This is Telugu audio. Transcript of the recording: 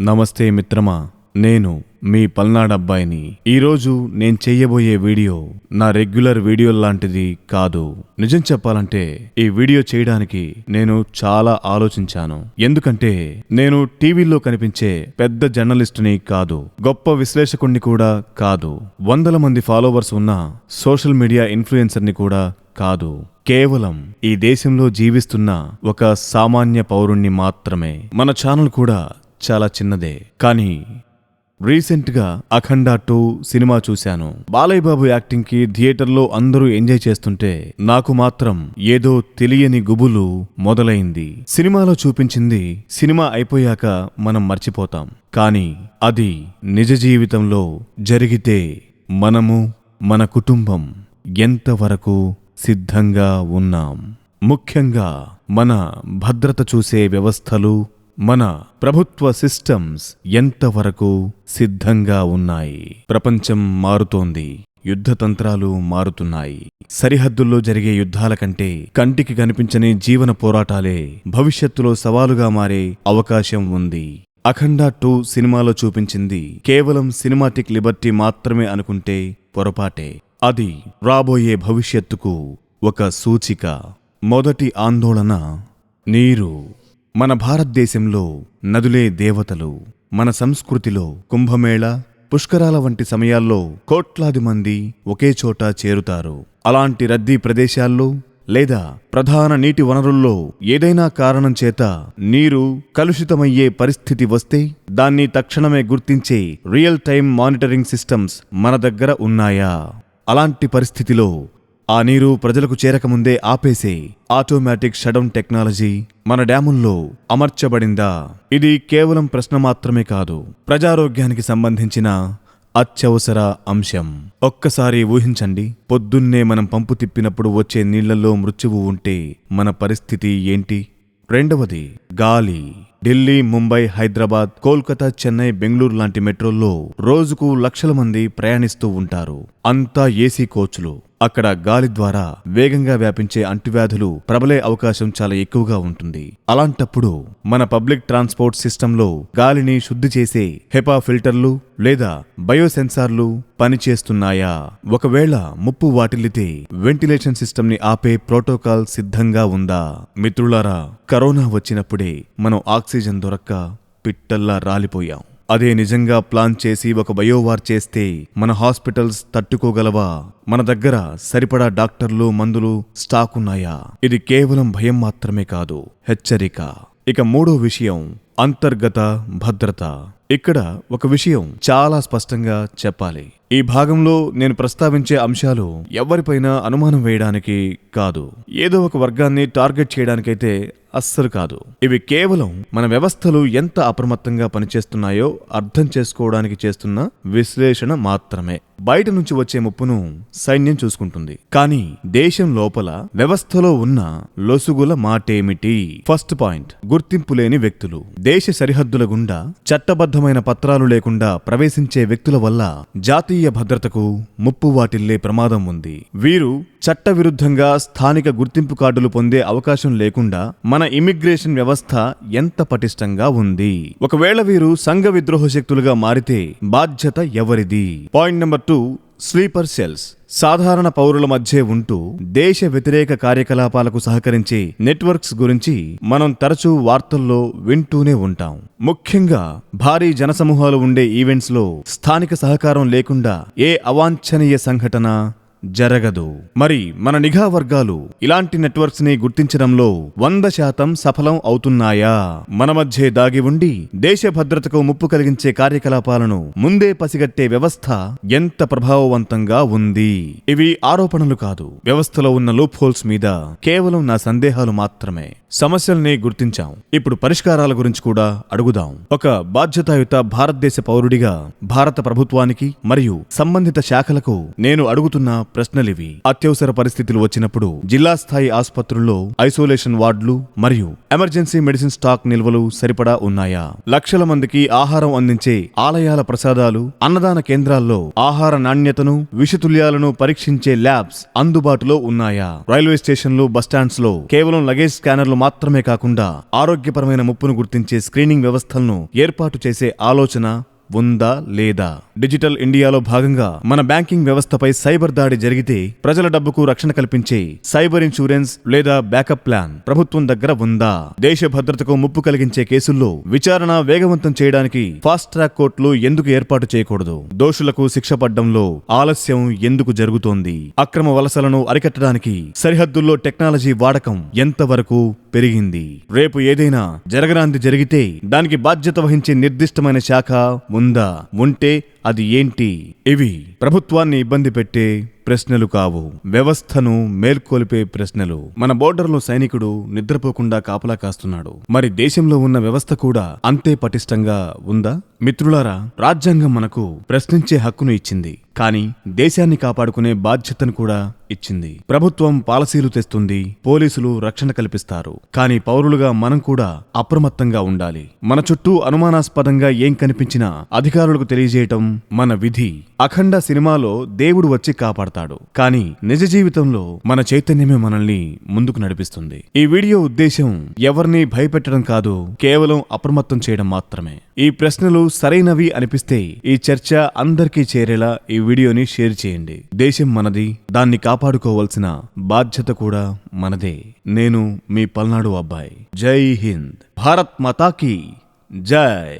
నమస్తే మిత్రమా నేను మీ పల్నాడబ్బాయిని ఈరోజు నేను చెయ్యబోయే వీడియో నా రెగ్యులర్ వీడియో లాంటిది కాదు. నిజం చెప్పాలంటే ఈ వీడియో చేయడానికి నేను చాలా ఆలోచించాను. ఎందుకంటే నేను టీవీలో కనిపించే పెద్ద జర్నలిస్టుని కాదు గొప్ప విశ్లేషకుణ్ణి కూడా కాదు. వందల మంది ఫాలోవర్స్ ఉన్న సోషల్ మీడియా ఇన్ఫ్లుయెన్సర్ని కూడా కాదు. కేవలం ఈ దేశంలో జీవిస్తున్న ఒక సామాన్య పౌరుణ్ణి మాత్రమే. మన ఛానల్ కూడా చాలా చిన్నదే. కానీ రీసెంట్గా అఖండ టూ సినిమా చూశాను. బాలయ్య బాబు యాక్టింగ్కి థియేటర్లో అందరూ ఎంజాయ్ చేస్తుంటే నాకు మాత్రం ఏదో తెలియని గుబులు మొదలైంది. సినిమాలో చూపించింది సినిమా అయిపోయాక మనం మర్చిపోతాం. కానీ అది నిజ జీవితంలో జరిగితే మనము మన కుటుంబం ఎంతవరకు సిద్ధంగా ఉన్నాం. ముఖ్యంగా మన భద్రత చూసే వ్యవస్థలు మన ప్రభుత్వ సిస్టమ్స్ ఎంతవరకు సిద్ధంగా ఉన్నాయి? ప్రపంచం మారుతోంది. యుద్ధతంత్రాలు మారుతున్నాయి. సరిహద్దుల్లో జరిగే యుద్ధాల కంటే కంటికి కనిపించని జీవన పోరాటాలే భవిష్యత్తులో సవాలుగా మారే అవకాశం ఉంది. అఖండ టూ సినిమాలో చూపించింది కేవలం సినిమాటిక్ లిబర్టీ మాత్రమే అనుకుంటే పొరపాటే. అది రాబోయే భవిష్యత్తుకు ఒక సూచిక. మొదటి ఆందోళన నీరు. మన భారతదేశంలో నదులే దేవతలు మన సంస్కృతిలో కుంభమేళ పుష్కరాల వంటి సమయాల్లో కోట్లాది మంది ఒకే చోట చేరుతారు. అలాంటి రద్దీ ప్రదేశాల్లో లేదా ప్రధాన నీటి వనరుల్లో ఏదైనా కారణం చేత నీరు కలుషితమయ్యే పరిస్థితి వస్తే దాన్ని తక్షణమే గుర్తించే రియల్ టైం మానిటరింగ్ సిస్టమ్స్ మన దగ్గర ఉన్నాయా? అలాంటి పరిస్థితిలో ఆ నీరు ప్రజలకు చేరకముందే ఆపేసే ఆటోమేటిక్ షడౌన్ టెక్నాలజీ మన డ్యాముల్లో అమర్చబడిందా? ఇది కేవలం ప్రశ్న మాత్రమే కాదు ప్రజారోగ్యానికి సంబంధించిన అత్యవసర అంశం. ఒక్కసారి ఊహించండి పొద్దున్నే మనం పంపు తిప్పినప్పుడు వచ్చే నీళ్ళలో మృత్యువు ఉంటే మన పరిస్థితి ఏంటి? రెండవది గాలి. ఢిల్లీ ముంబై హైదరాబాద్ కోల్కతా చెన్నై బెంగళూరు లాంటి మెట్రోల్లో రోజుకు లక్షల మంది ప్రయాణిస్తూ ఉంటారు. అంతా ఏసీ కోచ్లు. అక్కడ గాలి ద్వారా వేగంగా వ్యాపించే అంటువ్యాధులు ప్రబలే అవకాశం చాలా ఎక్కువగా ఉంటుంది. అలాంటప్పుడు మన పబ్లిక్ ట్రాన్స్పోర్ట్ సిస్టంలో గాలిని శుద్ధి చేసే హెపా ఫిల్టర్లు లేదా బయోసెన్సార్లు పనిచేస్తున్నాయా? ఒకవేళ ముప్పు వాటిల్లితే వెంటిలేషన్ సిస్టమ్ని ఆపే ప్రోటోకాల్ సిద్ధంగా ఉందా? మిత్రులారా కరోనా వచ్చినప్పుడే మనం ఆక్సిజన్ ఆక్సిజన్ దొరక్క పిట్టల్లా రాలిపోయాం. అదే నిజంగా ప్లాన్ చేసి ఒక బయోవార్ చేస్తే మన హాస్పిటల్స్ తట్టుకోగలవా? మన దగ్గర సరిపడా డాక్టర్లు మందులు స్టాక్ ఉన్నాయా? ఇది కేవలం భయం మాత్రమే కాదు హెచ్చరిక. ఇక మూడో విషయం అంతర్గత భద్రత. ఇక్కడ ఒక విషయం చాలా స్పష్టంగా చెప్పాలి. ఈ భాగంలో నేను ప్రస్తావించే అంశాలు ఎవరిపైనా అనుమానం వేయడానికి కాదు. ఏదో ఒక వర్గాన్ని టార్గెట్ చేయడానికైతే అస్సలు కాదు. ఇవి కేవలం మన వ్యవస్థలు ఎంత అప్రమత్తంగా పనిచేస్తున్నాయో అర్థం చేసుకోవడానికి చేస్తున్న విశ్లేషణ మాత్రమే. బయట నుంచి వచ్చే ముప్పును సైన్యం చూసుకుంటుంది. కానీ దేశం లోపల వ్యవస్థలో ఉన్న లొసుగుల మాటేమిటి? ఫస్ట్ పాయింట్ గుర్తింపు లేని వ్యక్తులు. దేశ సరిహద్దుల గుండా చట్టబద్ధమైన పత్రాలు లేకుండా ప్రవేశించే వ్యక్తుల వల్ల జాతి జాతీయ భద్రతకు ముప్పు వాటిల్లే ప్రమాదం ఉంది. వీరు చట్టవిరుద్ధంగా స్థానిక గుర్తింపు కార్డులు పొందే అవకాశం లేకుండా మన ఇమిగ్రేషన్ వ్యవస్థ ఎంత పటిష్టంగా ఉంది. ఒకవేళ వీరు సంఘ విద్రోహ శక్తులుగా మారితే బాధ్యత ఎవరిది? Point number two sleeper cells సాధారణ పౌరుల మధ్య ఉంటూ దేశ వ్యతిరేక కార్యకలాపాలకు సహకరించే నెట్వర్క్స్ గురించి మనం తరచూ వార్తల్లో వింటూనే ఉంటాం. ముఖ్యంగా భారీ జనసమూహాలు ఉండే ఈవెంట్స్లో స్థానిక సహకారం లేకుండా ఏ అవాంఛనీయ సంఘటన జరగదు. మరి మన నిఘా వర్గాలు ఇలాంటి నెట్వర్క్స్ని గుర్తించడంలో వంద శాతం సఫలం అవుతున్నాయా? మన మధ్య దాగి ఉండి దేశ భద్రతకు ముప్పు కలిగించే కార్యకలాపాలను ముందే పసిగట్టే వ్యవస్థ ఎంత ప్రభావవంతంగా ఉంది? ఇవి ఆరోపణలు కాదు. వ్యవస్థలో ఉన్న లూప్ హోల్స్ మీద కేవలం నా సందేహాలు మాత్రమే. సమస్యల్ని గుర్తించాం. ఇప్పుడు పరిష్కారాల గురించి కూడా అడుగుదాం. ఒక బాధ్యతాయుత భారతదేశ పౌరుడిగా భారత ప్రభుత్వానికి మరియు సంబంధిత శాఖలకు నేను అడుగుతున్న ప్రశ్నలివి. అత్యవసర పరిస్థితులు వచ్చినప్పుడు జిల్లా స్థాయి ఆసుపత్రుల్లో ఐసోలేషన్ వార్డులు మరియు ఎమర్జెన్సీ మెడిసిన్ స్టాక్ నిల్వలు సరిపడా ఉన్నాయా? లక్షల మందికి ఆహారం అందించే ఆలయాల ప్రసాదాలు అన్నదాన కేంద్రాల్లో ఆహార నాణ్యతను విషతుల్యాలను పరీక్షించే ల్యాబ్స్ అందుబాటులో ఉన్నాయా? రైల్వే స్టేషన్లు బస్టాండ్స్లో కేవలం లగేజ్ స్కానర్లు మాత్రమే కాకుండా ఆరోగ్యపరమైన ముప్పును గుర్తించే స్క్రీనింగ్ వ్యవస్థలను ఏర్పాటు చేసే ఆలోచన ఉందా లేదా? డిజిటల్ ఇండియాలో భాగంగా మన బ్యాంకింగ్ వ్యవస్థపై సైబర్ దాడి జరిగితే ప్రజల డబ్బుకు రక్షణ కల్పించే సైబర్ ఇన్సూరెన్స్ లేదా బ్యాకప్ ప్లాన్ ప్రభుత్వం దగ్గర ఉందా? దేశ భద్రతకు ముప్పు కలిగించే కేసుల్లో విచారణ వేగవంతం చేయడానికి ఫాస్ట్ ట్రాక్ కోర్టులు ఎందుకు ఏర్పాటు చేయకూడదు? దోషులకు శిక్ష పడ్డంలో ఆలస్యం ఎందుకు జరుగుతోంది? అక్రమ వలసలను అరికట్టడానికి సరిహద్దుల్లో టెక్నాలజీ వాడకం ఎంతవరకు పెరిగింది? రేపు ఏదైనా జరగరాంది జరిగితే దానికి బాధ్యత వహించే నిర్దిష్టమైన శాఖ ఉందా? ఉంటే అది ఏంటి? ఇవి. ప్రభుత్వాన్ని ఇబ్బంది పెట్టే ప్రశ్నలు కావు. వ్యవస్థను మేల్కొల్పే ప్రశ్నలు. మన బోర్డర్లో సైనికుడు నిద్రపోకుండా కాపలా కాస్తున్నాడు. మరి దేశంలో ఉన్న వ్యవస్థ కూడా అంతే పటిష్టంగా ఉందా? మిత్రులారా రాజ్యాంగం మనకు ప్రశ్నించే హక్కును ఇచ్చింది. కానీ దేశాన్ని కాపాడుకునే బాధ్యతను కూడా ఇచ్చింది. ప్రభుత్వం పాలసీలు తెస్తుంది పోలీసులు రక్షణ కల్పిస్తారు. కానీ పౌరులుగా మనం కూడా అప్రమత్తంగా ఉండాలి. మన చుట్టూ అనుమానాస్పదంగా ఏం కనిపించినా అధికారులకు తెలియజేయటం మన విధి. అఖండ సినిమాలో దేవుడు వచ్చి కాపాడతాడు. కానీ నిజ జీవితంలో మన చైతన్యమే మనల్ని ముందుకు నడిపిస్తుంది. ఈ వీడియో ఉద్దేశం ఎవరిని భయపెట్టడం కాదు కేవలం అప్రమత్తం చేయడం మాత్రమే. ఈ ప్రశ్నలు సరైనవి అనిపిస్తే ఈ చర్చ అందరికీ చేరేలా ఈ వీడియోని షేర్ చేయండి. దేశం మనది దాన్ని కాపాడుకోవాల్సిన బాధ్యత కూడా మనదే. నేను మీ పల్నాడు అబ్బాయి. జై హింద్. భారత్ మాతాకి జై.